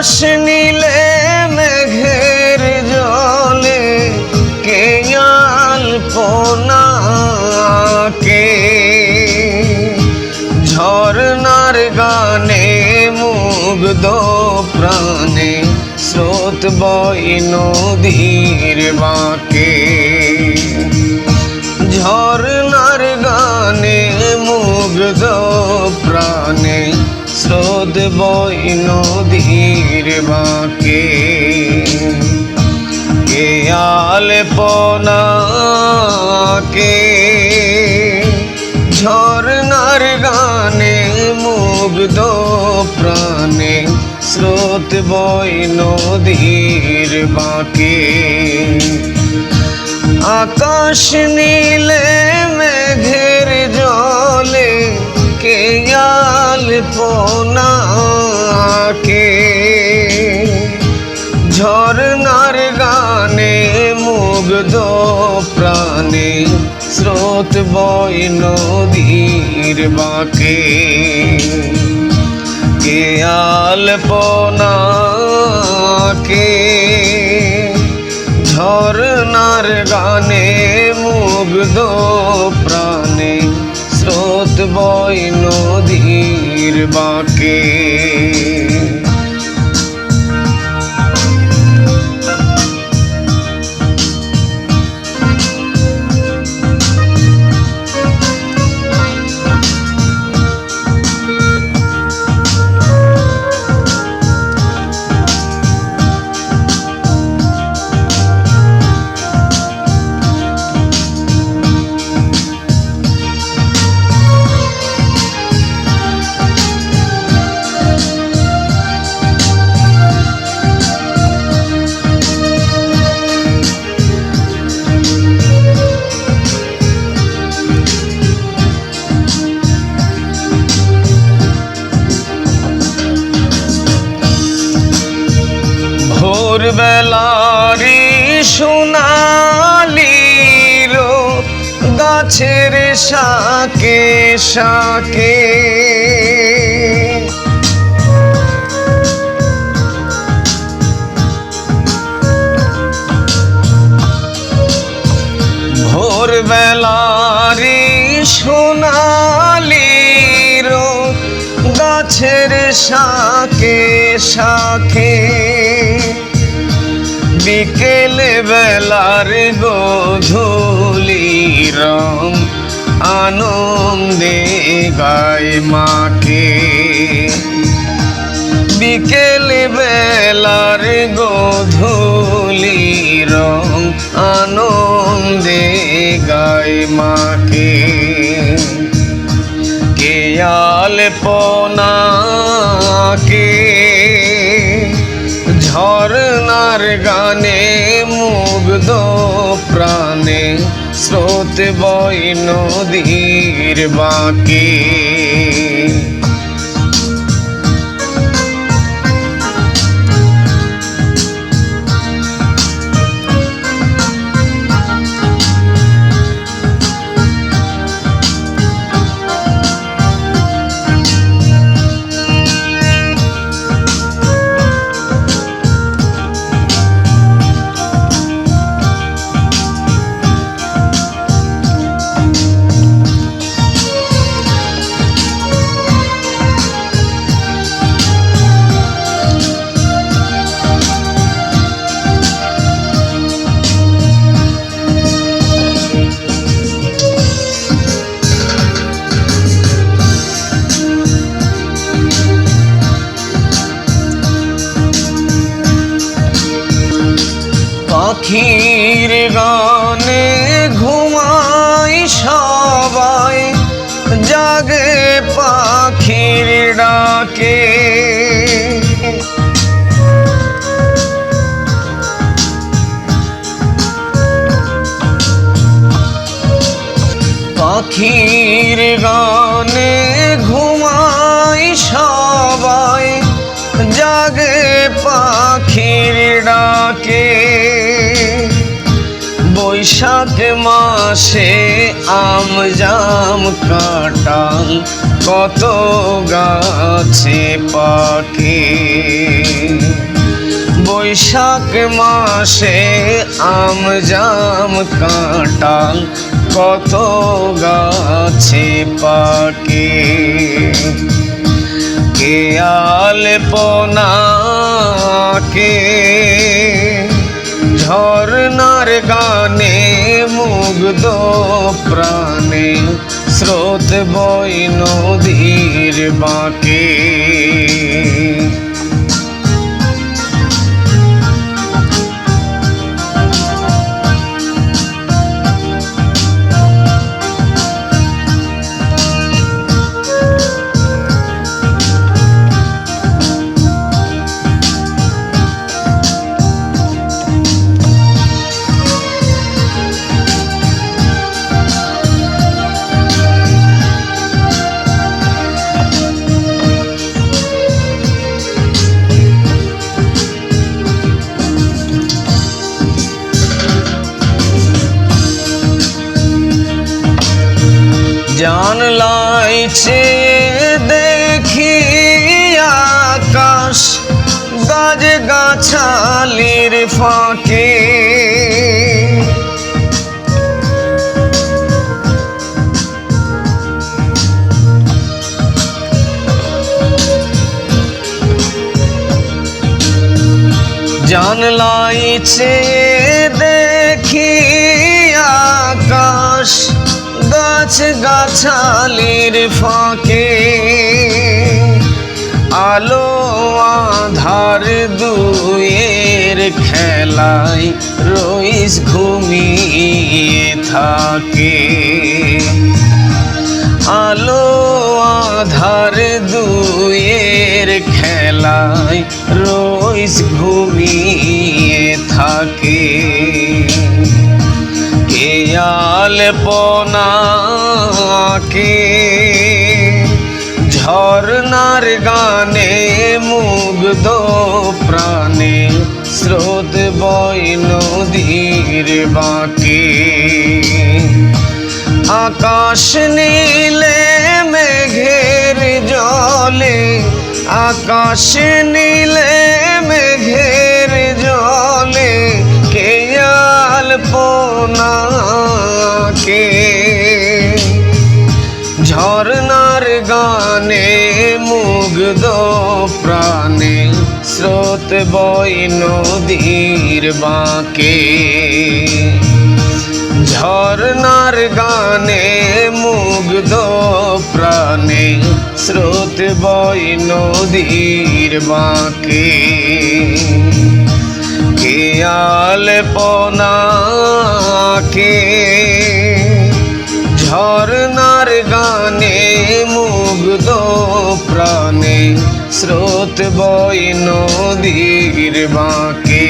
আকাশ নীলে মেঘের জলে, কে কে ঝর্নার গানে মুগ্ধ প্রাণে, স্রোত বই নদীর বাঁকে। ঝর্নার স্রোত বই নদীর বাঁকে। কে আলপনাকে ঝর্নার গানে মুগ্ধ প্রাণে স্রোত বই নদীর বাঁকে। আকাশ নীলে জলে কে আলপনাকে ঝর্নার গানে মুগ্ধ প্রাণে, স্রোত বই নদীর বাঁকে। কে আলপনাকে ঝর্নার গানে মুগ্ধ প্রাণে, স্রোত বই নদীর বাঁকে। গাছের শাকে শাকে। ভোরবেলারি সোনালি গাছের শাকে শাকে। বিকেল বেলার গোধূলি রং আনন্দে গায় মাকে। বিকেল বেলার গোধূলি রং আনন্দে গায় মাকে। কেয়াল পনাকে ঝর্নার গানে মুগ্ধ প্রাণে স্রোত বই নদীর বাঁকে। পাখির গানে ঘুমাই সবাই জাগে পাখির ডাকে। পাখির গানে বৈশাখ মাসে আম জাম কাঁঠাল কত গাছে পাকে। বৈশাখ মাসে আম জাম কাঁঠাল কত গাছে পাকে। কে আলপনাকে ঝর্নার গানে মুগ্ধ প্রাণে স্রোত বই নদীর বাঁকে। জানলাই চেয়ে দেখি আকাশ গাছ গাছালির ফাঁকে। জানলাই চেয়ে দেখি আকাশ গাছালির ফাঁকে, আলো আধার দুয়ের খেলায় রইস ঘুমিয়ে থাকে। আলো আধার দুয়ের খেলায় রইস ঘুমিয়ে থাকে। কে আলপনাকে ঝর্নার গানে মুগ্ধ প্রাণে স্রোত বই নদীর বাঁকে। আকাশ নীলে মেঘের জলে, আকাশ নীলে মেঘের মুগ্ধ প্রাণে, স্রোত বই নদীর বাঁকে। ঝর্নার গানে মুগ্ধ প্রাণে, স্রোত বই নদীর বাঁকে। কে আলপনাকে ঝর্নার গানে মুগ্ধ প্রাণে স্রোত বয় নদীর বাঁকে।